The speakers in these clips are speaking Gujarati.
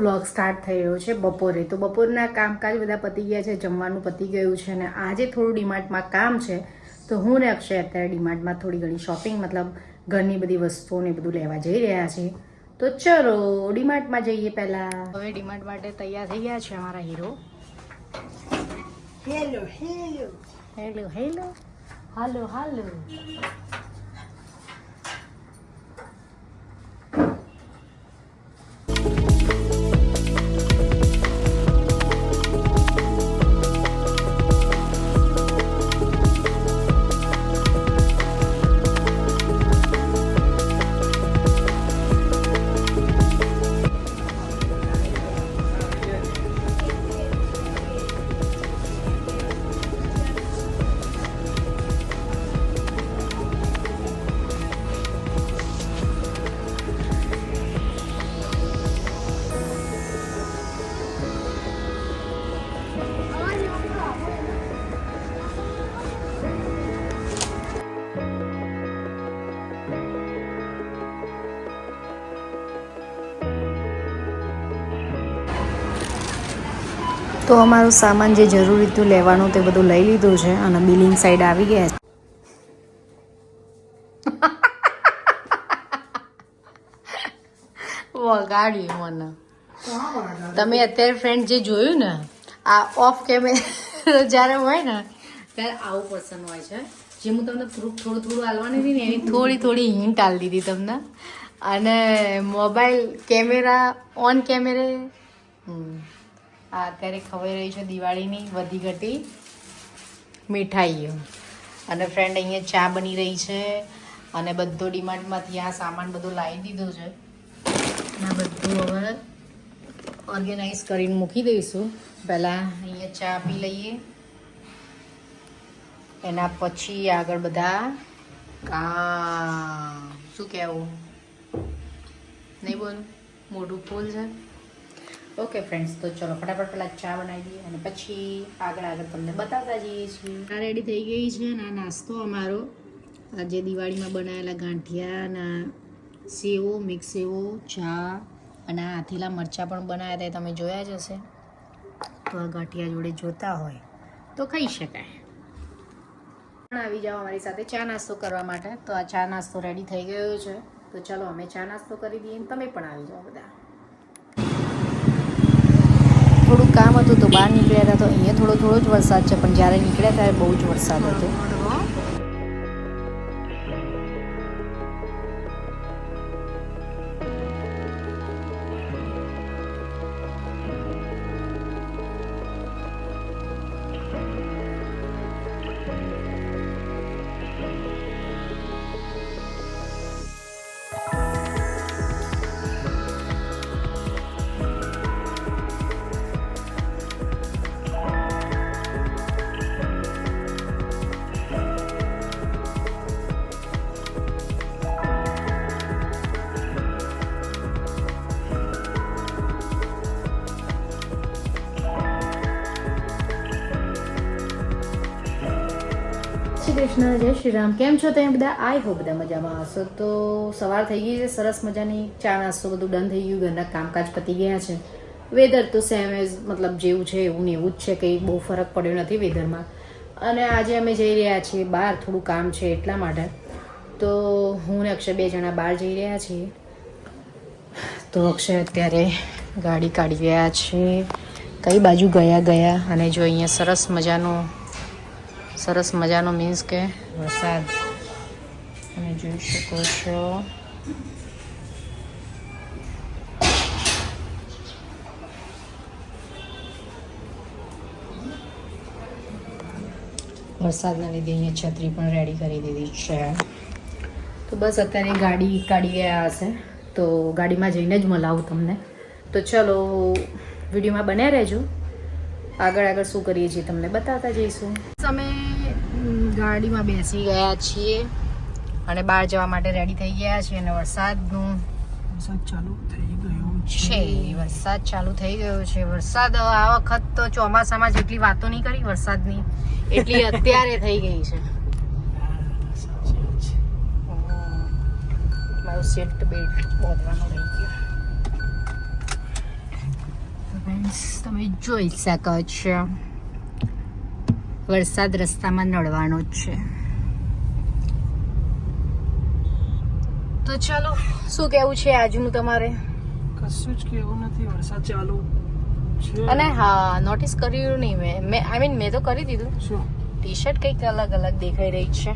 વ્લોગ સ્ટાર્ટ થઈ રહ્યો છે બપોરે. તો બપોરના કામકાજ બધા પતી ગયા છે જમવાનું પતી ગયું છે અને આજે થોડું ડીમાર્ટમાં કામ છે. તો હું ને અક્ષય અત્યારે ડીમાર્ટમાં થોડી ઘણી શોપિંગ મતલબ ઘરની બધી વસ્તુઓને બધું લેવા જઈ રહ્યા છે. તો ચલો ડીમાર્ટમાં જઈએ પહેલાં. હવે ડીમાર્ટ માટે તૈયાર થઈ ગયા છે અમારા hero hello hello hello hello હાલો હાલો તો અમારું સામાન જે જરૂરી હતું લેવાનું તે બધું લઈ લીધું છે અને બિલિંગ સાઈડ આવી ગયા છે. વગાડ્યું મને. તમે અત્યારે ફ્રેન્ડ જે જોયું ને, આ ઓફ કેમેરા જ્યારે હોય ને, ત્યારે આવું પસંદ હોય છે. જે હું તમને પ્રૂફ થોડું થોડું હાલવાની હતી ને, એની થોડી થોડી હિન્ટ હાલ દીધી તમને. અને મોબાઈલ કેમેરા ઓન કેમેરે. આ અત્યારે ખવાઈ રહી છે દિવાળીની વધી ઘટી મીઠાઈઓ. અને ફ્રેન્ડ અહીંયા ચા બની રહી છે અને બધો ડિમાન્ડમાંથી આ સામાન બધું લાવી દીધું છે. આ બધું હવે ઓર્ગેનાઇઝ કરીને મૂકી દઈશું. પહેલાં અહીંયા ચા પી લઈએ. એના પછી આગળ બધા કામ. શું કહેવું? નહીં બોલ. મોઢું ફૂલ છે. ઓકે ફ્રેન્ડ્સ તો ચલો ફટાફટ પહેલાં ચા બનાવી દઈએ અને પછી આગળ આગળ તમને બતાવતા જઈએ છીએ. ચા રેડી થઈ ગઈ છે અને આ નાસ્તો અમારો. આજે દિવાળીમાં બનાવેલા ગાંઠિયાના સેવો, મિક્સ સેવો, ચા અને આ આથેલા મરચાં પણ બનાવ્યા હતા તમે જોયા જ હશે. તો આ ગાંઠિયા જોડે જોતા હોય તો ખાઈ શકાય. પણ આવી જાઓ અમારી સાથે ચા નાસ્તો કરવા માટે. તો આ ચા નાસ્તો રેડી થઈ ગયો છે. તો ચાલો અમે ચા નાસ્તો કરી દઈએ તમે પણ આવી જાઓ બધા થોડું કામ હતું તો બહાર નીકળ્યા હતા તો અહીંયા થોડો થોડો જ વરસાદ છે, પણ જ્યારે નીકળ્યા ત્યારે બહુ જ વરસાદ હતો. કૃષ્ણ જય શ્રી રામ. કેમ છો તમે બધા? આઈ હો બધા મજામાં હશો. તો સવાર થઈ ગઈ છે, સરસ મજાની ચા નાસ્તો બધું ડન થઈ ગયું, ઘરના કામકાજ પતી ગયા છે. વેધર તો સેમ એઝ મતલબ જેવું છે એવું ને એવું જ છે, કંઈ બહુ ફરક પડ્યો નથી વેધરમાં અને આજે અમે જઈ રહ્યા છીએ બહાર, થોડું કામ છે એટલા માટે. તો હું ને અક્ષય બે જણા બહાર જઈ રહ્યા છીએ. તો અક્ષય અત્યારે ગાડી કાઢી રહ્યા છે. કઈ બાજુ ગયા ગયા? અને જો અહીંયા સરસ મજાનો સરસ મજાનો મીન્સ કે વરસાદ. તમે જોઈ શકો છો. વરસાદના લીધે અહીંયા છત્રી પણ રેડી કરી દીધી છે. તો બસ અત્યારે ગાડી કાઢી ગયા હશે. તો ગાડીમાં જઈને જ મલાવું તમને. તો ચલો, વિડીયોમાં બન્યા રહેજો. આગળ આગળ શું કરીએ છીએ તમને બતાવતા જઈશું. અમે ગાડીમાં બેસી ગયા છીએ અને બહાર જવા માટે રેડી થઈ ગયા છીએ અને વરસાદનું વરસાદ ચાલુ થઈ ગયો છે. વરસાદ ચાલુ થઈ ગયો છે. વરસાદ આ વખત તો ચોમાસામાં જેટલી વાતો નહીં કરી વરસાદની એટલી અત્યારે થઈ ગઈ છે. મારું સીટ બેલ્ટ બોધવાનું રહી ગયું. ફ્રેન્ડ્સ તમે જોઈ શકો છો. વરસાદ રસ્તામાં નડવાનો જ છે. તો ચાલો શું કેવું છે આજનું તમારે? કશું જ કેવું નથી વરસાદ ચાલુ અને હા નોટિસ કર્યું નહીં મેં. મેં આઈ મીન મેં તો કરી દીધું. શું? ટી શર્ટ કંઈક અલગ અલગ દેખાઈ રહી છે.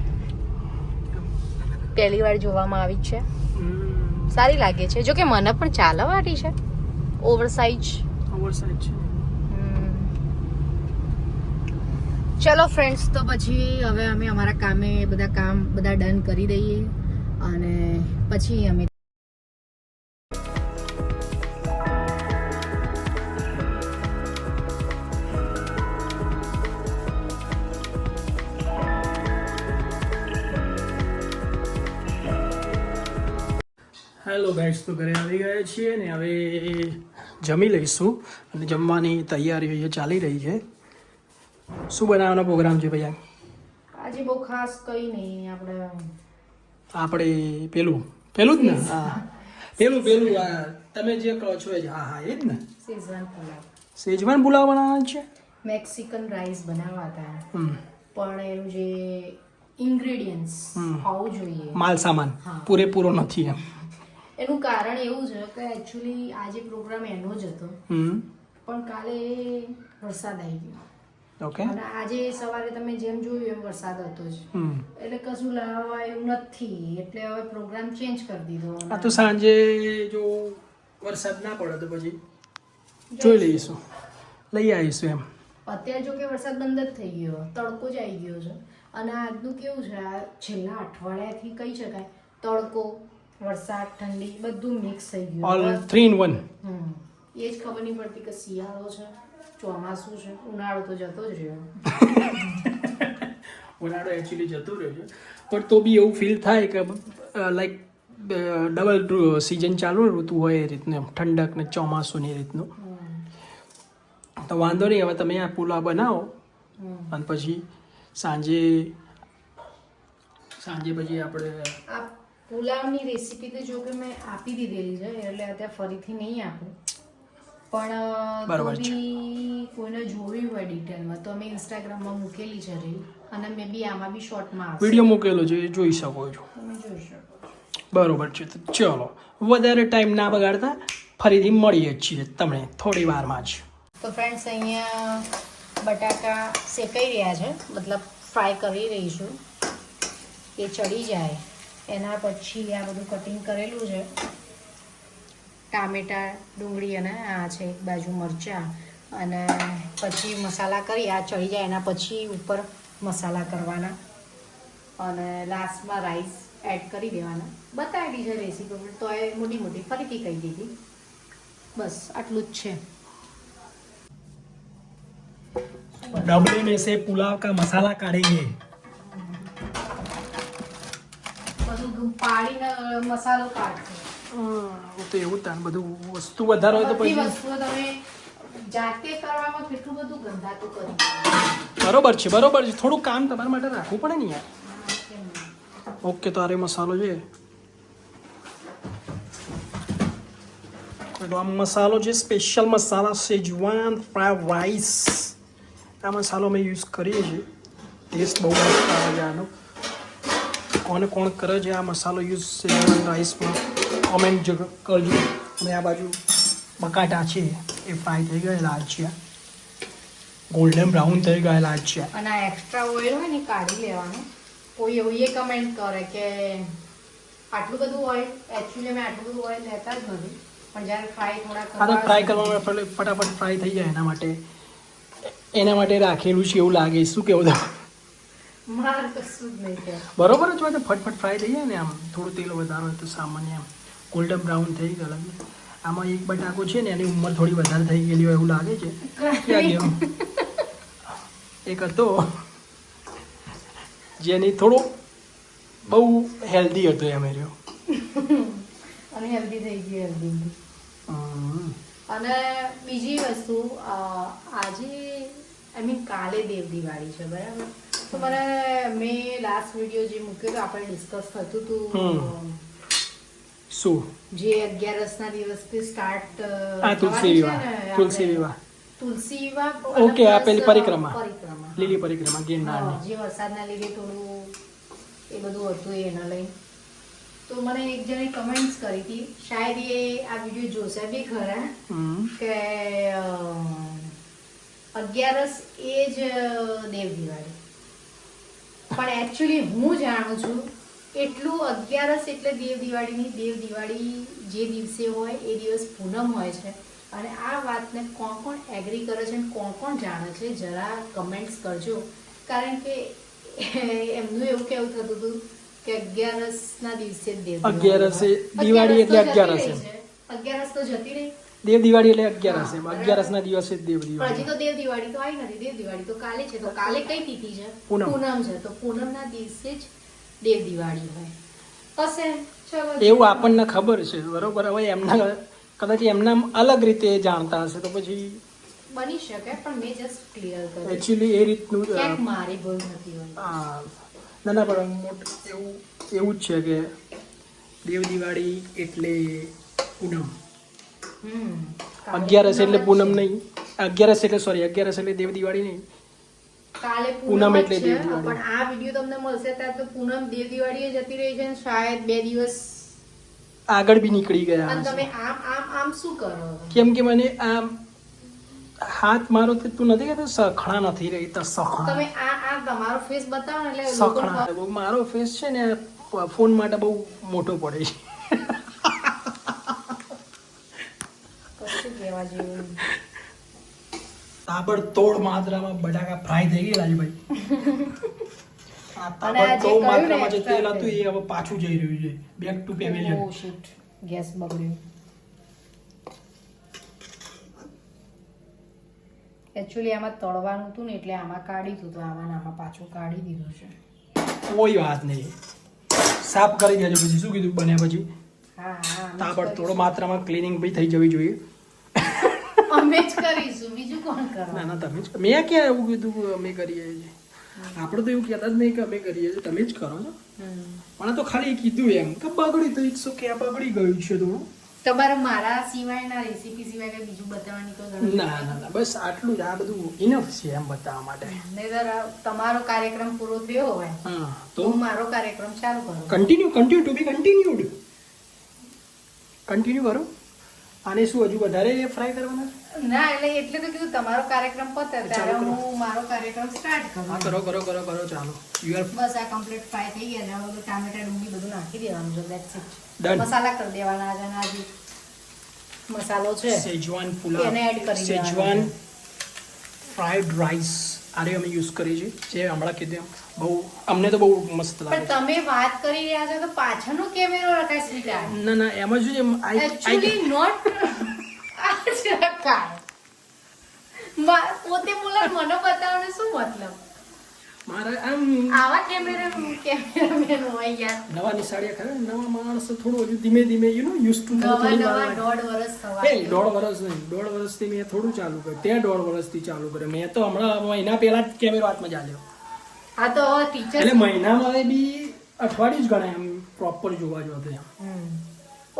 પહેલી વાર જોવામાં આવી છે. સારી લાગે છે. જો કે મને પણ ચાલવા ટી શર્ટ ઓવર સાઇઝ વરસાદ છે. ચલો ફ્રેન્ડ્સ તો પછી હવે અમે અમારા કામે બધા કામ બધા ડન કરી દઈએ અને પછી અમે હેલો ગાઈસ તો ઘરે આવી ગયા છીએ ને હવે જમી લઈશું અને જમવાની તૈયારીઓ ચાલી રહી છે. શું બનાવવાનો પ્રોગ્રામ છે ભાઈ આજે બહુ ખાસ કઈ નહીં આપણે આપણે પેલું પેલું જ ને? હા. પેલું પેલું તમે જે કહો છો એ જ. હા હા એ જ ને? શેઝવાન પુલાવ. સેજવાન પુલાવ બનાવવાના છે? મેક્સિકન રાઈસ બનાવવા હતા. પણ એનું જે ઇન્ગ્રેડિયન્ટ્સ. હોવું જોઈએ. માલ સામાન. પૂરેપૂરો નથી એમ. એનું કારણ એવું છે કે એકચ્યુઅલી આજે પ્રોગ્રામ એનો જ હતો. પણ કાલે વરસાદ આવી ગયો. ઓકે અને આજે સવારે તમે જેમ જોયું એમ વરસાદ હતો જ. એટલે કશું લાવવા એવું નથી. એટલે હવે પ્રોગ્રામ ચેન્જ કરી દીધો આ તો સાંજે જો વરસાદ ના પડે તો પછી જોઈ લઈશું. લઈ આવીશું એમ. અત્યારે જો કે વરસાદ બંધ જ થઈ ગયો. તડકો જ આવી ગયો છે. અને આજનું કેવું છે આ છેલ્લા અઠવાડિયાથી કહી શકાય તડકો વરસાદ ઠંડી બધું મિક્સ થઈ ઓલ ગયું થ્રી ઇન વન હમ. એ જ ખબર નહીં પડતી કે શિયાળો છે ચોમાસું છે ઉનાળો તો જતો જ રહ્યો. ઉનાળો એકચ્યુઅલી જતો રહ્યો છે. પણ તો બી એવું ફીલ થાય કે લાઈક ડબલ સિઝન ચાલુ ઋતુ હોય એ રીતનું ઠંડક ને ચોમાસું ને એ રીતનું. તો વાંધો નહીં હવે તમે આ પુલાવ બનાવો અને પછી સાંજે સાંજે પછી આપણે આ પુલાવની રેસીપી તો જો કે મેં આપી દીધેલી છે એટલે અત્યારે ફરીથી નહીં આપું. પણ. બી કોઈને જોવી હોય ડિટેલમાં તો અમે ઇન્સ્ટાગ્રામમાં મૂકેલી છે રીલ અને મે બી આમાં બી શોર્ટમાં વીડિયો મૂકેલો છે એ જોઈ શકો છો. તમે જોઈ શકો બરોબર છે તો ચલો વધારે ટાઈમ ના બગાડતા ફરીથી મળીએ છીએ તમને થોડી વારમાં જ. તો ફ્રેન્ડ્સ અહીંયા બટાકા શેકાઈ રહ્યા છે મતલબ ફ્રાય કરી રહી છું. એ ચડી જાય. એના પછી આ બધું કટિંગ કરેલું છે ટામેટા ડુંગળી અને આ છે એક બાજુ મરચાં અને પછી મસાલા કરી આ ચડી જાય એના પછી ઉપર મસાલા કરવાના અને લાસ્ટમાં રાઈસ એડ કરી દેવાના બતાવેલી છે રેસીપી પણ તો એ મોટી મોટી ફરીથી કહી દીધી બસ આટલું જ છે डबले में से पुलाव का मसाला काढ़ेंगे પાડીને મસાલો કાઢશે. તો એવું તાન બધું વસ્તુ વધારે હોય તો પછી વસ્તુઓ તમે જાતે કરવામાં કેટલું બધું ગંધાતું કરી બરોબર છે બરોબર છે. થોડું કામ તમારા માટે રાખવું પડે ને યાર. ઓકે તો આરે મસાલો છે તો આ મસાલો છે special masala Schezwan fry rice આ મસાલો અમે યુઝ કરીએ છીએ. ટેસ્ટ બહુ મસ્ત આવે છે આનો. કોને કોણ કરે છે આ મસાલો યુઝ રાઈસમાં કોમેન્ટ કરજો. અને આ બાજુ બકાટા છે એ ફ્રાય થઈ ગયેલા છે ગોલ્ડન બ્રાઉન થઈ ગયેલા છે અને આ એક્સ્ટ્રા ઓઇલ હોય ને કાઢી લેવાનું. કોઈ એવું એ કમેન્ટ કરે કે આટલું બધું ઓઇલ એકચ્યુઅલી મેં આટલું બધું ઓઇલ લેતા જ નથી. પણ જ્યારે ફ્રાય થોડા કરવામાં ફટાફટ ફ્રાય થઈ જાય એના માટે. એના માટે રાખેલું છે એવું લાગે શું કેવું તમે? બરોબર જ હોય તો ફટફટ ફ્રાય થઈ જાય ને આમ. થોડું તેલ વધારે હોય તો સામાન્ય આમ ગોલ્ડન બ્રાઉન થઈ ગયેલા આમાં એક બટાકો છે ને એની ઉંમર થોડી વધારે થઈ ગયેલી હોય એવું લાગે છે. ક્યાં ગયો? એક હતો જેની થોડું બહુ હેલ્ધી હતો એમ રહ્યો. અને હેલ્ધી થઈ ગઈ હેલ્ધી. અને બીજી વસ્તુ આજે આઈ મીન કાલે દેવ દિવાળી છે બરાબર? તો મને મેં લાસ્ટ વીડિયો જે મૂક્યો હતો આપણે ડિસ્કસ થતું હતું શું? જે અગિયારસના દિવસથી સ્ટાર્ટ આ તુલસી વિવાહ તુલસી વિવાહ. તુલસી વિવાહ ઓકે, આ પેલી પરિક્રમા. પરિક્રમા. લીલી પરિક્રમા ગિરનારની. જે વરસાદના લીધે થોડું એ બધું હતું એના લઈ. તો મને એક જણે કમેન્ટ્સ કરી હતી. શાયદ એ આ વીડિયો જોશે બી ખરા. કે અગિયારસ એ જ દેવ દિવાળી પણ એકચ્યુઅલી હું જાણું છું એટલું અગિયારસ એટલે દેવ દિવાળીની દેવ દિવાળી જે દિવસે હોય એ દિવસ પૂનમ હોય છે. અને આ વાતને કોણ કોણ એગ્રી કરે છે અને કોણ કોણ જાણે છે જરા કમેન્ટ્સ કરજો. કારણ કે એમનું એવું કેવું થતું હતું કે અગિયારસના દિવસે દેવ અગિયારસે દિવાળી એટલે અગિયારસ અગિયારસ તો જતી રહી. દેવ દિવાળી એટલે અગિયારસ એમ અગિયારસ ના દિવસે જ દેવ દિવાળી. હજી તો દેવ દિવાળી તો આવી નથી. દેવ દિવાળી તો કાલે છે. તો કાલે. કઈ તિથિ છે? પૂનમ. પૂનમ છે. તો પૂનમના દિવસે જ દેવ દિવાળી હોય. ચલો. એવું આપણને ખબર છે. બરોબર? હવે એમના કદાચ એમના અલગ રીતે જાણતા હશે તો પછી બની શકે પણ મેં જસ્ટ ક્લિયર કર્યું એક્ચ્યુઅલી એ રીતનું મારી ભૂલ નથી હોય. આ, ના ના પણ મોટ એવું એવું જ છે કે દેવ દિવાળી એટલે પૂનમ. અગિયારસ એટલે પૂનમ નહીં. અગિયારસ એટલે સોરી અગિયારસ એટલે દેવ દિવાળી નહીં. કાલે પૂનમ એટલે દેવ દિવાળી. પણ આ વિડિયો તમને મળશે ત્યારે તો પૂનમ દેવ દિવાળી જતી રહી છે શાયદ બે દિવસ આગળ બી નીકળી ગયા અને તમે આમ આમ આમ શું કરો? કેમ કે મને આમ હાથ મારો તે તું નથી કહેતો સખણા નથી રહી તો સખણા. તમે આ આ તમારો ફેસ બતાવો એટલે સખણા. મારો ફેસ છે ને ફોન માટે બહુ મોટો પડે છે કશું કહેવા જેવું. તાબડતોડ માત્રામાં બટાકા ફ્રાય થઈ ગયા રાજભાઈ આ અને આ જે તાબડતોડ માત્રામાં જે તેલ હતું એ હવે પાછું જઈ રહ્યું છે. Back to pavilion Oh shit. Gas બગડ્યું. એકચ્યુઅલી આમાં તળવાનું હતું ને એટલે આમાં કાઢી દીધું તો આમાં આમાં પાછું કાઢી દીધું છે. કોઈ વાત નહીં. સાફ કરી દેજો પછી. શું કીધું? બન્યા પછી. હા હા તાબડતોડ માત્રામાં ક્લિનિંગ બી થઈ જવી જોઈએ. અમે જ કરીશું. બીજું કોણ ના ના તમે જ મેં ક્યાં એવું કીધું કે અમે કરીએ છીએ? આપણે તો એવું કહેતા જ નહીં કે અમે કરીએ છીએ. તમે જ કરો છો પણ તો ખાલી કીધું એમ. કે બગડી તો ઈચ્છો કે આ બગડી ગયું છે થોડું તમારે મારા સિવાયના રેસીપી સિવાય કઈ બીજું બતાવવાની તો જરૂર ના ના ના. બસ આટલું જ. આ બધું ઇનફ છે એમ બતાવવા માટે. નહીં તમારો કાર્યક્રમ પૂરો થયો હોય. હા તો? તો હું મારો કાર્યક્રમ ચાલુ કરું. Continue continue to be continued continue કરો. આને શું હજુ વધારે ફ્રાય કરવાના? ના એટલે એટલે તો કીધું તમારો કાર્યક્રમ પતે ત્યારે હું મારો કાર્યક્રમ સ્ટાર્ટ હા કરું કરો કરો કરો કરો ચાલો. યુ આર બસ આ કમ્પ્લીટ ફ્રાય થઈ ગયા ને હવે ટામેટા ડુંગળી બધું નાખી દેવાનું છે ધેટ્સ ઇટ મસાલા કરી દેવાના છે આજે મસાલો છે. સેજવાન પુલાવ. એને એડ કરી દેવાનું સેજવાન ફ્રાઈડ રાઈસ આરે અમે યુઝ કરીએ છીએ જે હમણાં કીધું બહુ અમને તો બહુ મસ્ત પણ તમે વાત કરી રહ્યા છો તો પાછળનો કેમેરો રખાય છે ના ના એમાં છે આઈ એક્ચ્યુઅલી નોટ આ જ રખાય. પોતે બોલા મને બતાવવાનો શું મતલબ? મારા આમ આવા કેમેરા કેમેરામેન હોય યાર. નવા નિશાળિયા ખરા નવા માણસ થોડું હજુ ધીમે ધીમે યુ નો યુઝ ટુ નવા નવા દોઢ વર્ષ થવા એ દોઢ વર્ષ નહીં દોઢ વર્ષથી મેં થોડું ચાલુ કર્યું ત્યાં દોઢ વર્ષથી ચાલુ કર્યું. મેં તો હમણાં મહિના પહેલા જ કેમેરો હાથમાં ચાલ્યો આ તો ટીચર એટલે મહિનામાં બી અઠવાડિયું જ ગણાય એમ પ્રોપર જોવા જો તો. એમ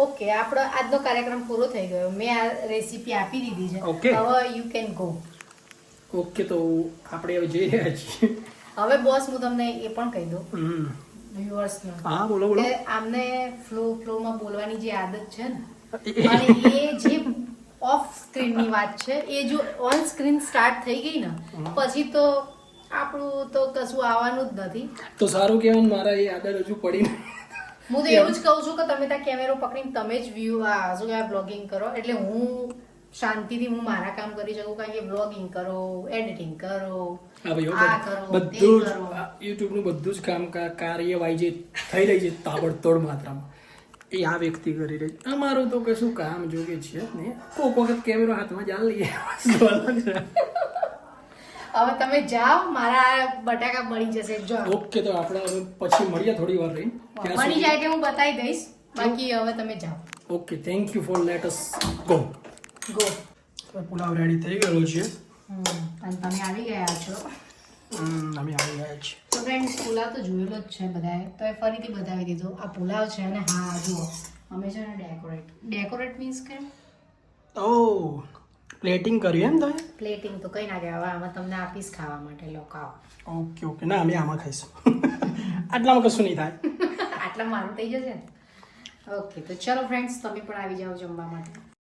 ઓકે આપણો આજનો કાર્યક્રમ પૂરો થઈ ગયો. મેં આ રેસીપી આપી દીધી છે. ઓકે હવે યુ કેન ગો ઓકે તો આપણે હવે જઈ રહ્યા છીએ. હવે બોસ હું તમને એ પણ કહી દઉં. વ્યુઅર્સને હા બોલો બોલો. આમને ફ્લો ફ્લોમાં બોલવાની જે આદત છે ને અને એ જે ઓફ સ્ક્રીનની વાત છે એ જો ઓન સ્ક્રીન સ્ટાર્ટ થઈ ગઈ ને પછી તો આપણું તો કશું આવવાનું જ નથી. તો સારું કહેવાય મારા એ આદત હજુ પડી નહીં. હું તો એવું જ કહું છું કે તમે ત્યાં કેમેરો પકડીને તમે જ વ્યૂ આ શું કહેવાય બ્લોગિંગ કરો. એટલે હું શાંતિથી હું મારા કામ કરી શકું કારણ કે બ્લોગિંગ કરો એડિટિંગ કરો આ કરો, બધું યુટ્યુબનું બધું જ કામ કાર્યવાહી જે થઈ રહી છે તાબડતોડ માત્રામાં એ આ વ્યક્તિ કરી રહી છે. અમારું તો કશું કામ જોગે છે ને કોક વખત કેમેરો હાથમાં જાલ લઈએ. હવે તમે જાઓ મારા બટાકા બળી જશે. જો ઓકે તો આપણે હવે પછી મળીએ થોડી વાર રહી બની જાય એટલે હું બતાવી દઈશ. બાકી હવે તમે જાઓ. Okay thank you for let us go go pulao ready થઈ ગયેલો છે. તમે આવી ગયા છો. અમે આવી ગયા છીએ. તો ફ્રેન્ડ્સ પુલાવ તો જોયેલો જ છે બધાએ. તો એ ફરીથી બતાવી દીધો. આ પુલાવ છે અને હા જુઓ. અમે છે ને ડેકોરેટ ડેકોરેટ મીન્સ કે? ઓ પ્લેટિંગ કર્યું એમ તમે? પ્લેટિંગ તો કંઈ ના કહેવાય. આમાં તમને આપીશ ખાવા માટે. લોકો આવો ઓકે ઓકે ના અમે આમાં ખાઈશું. આટલામાં કશું નહીં થાય. આટલા મારું થઈ જશે ને? ઓકે તો ચલો ફ્રેન્ડ્સ તમે પણ આવી જાઓ જમવા માટે.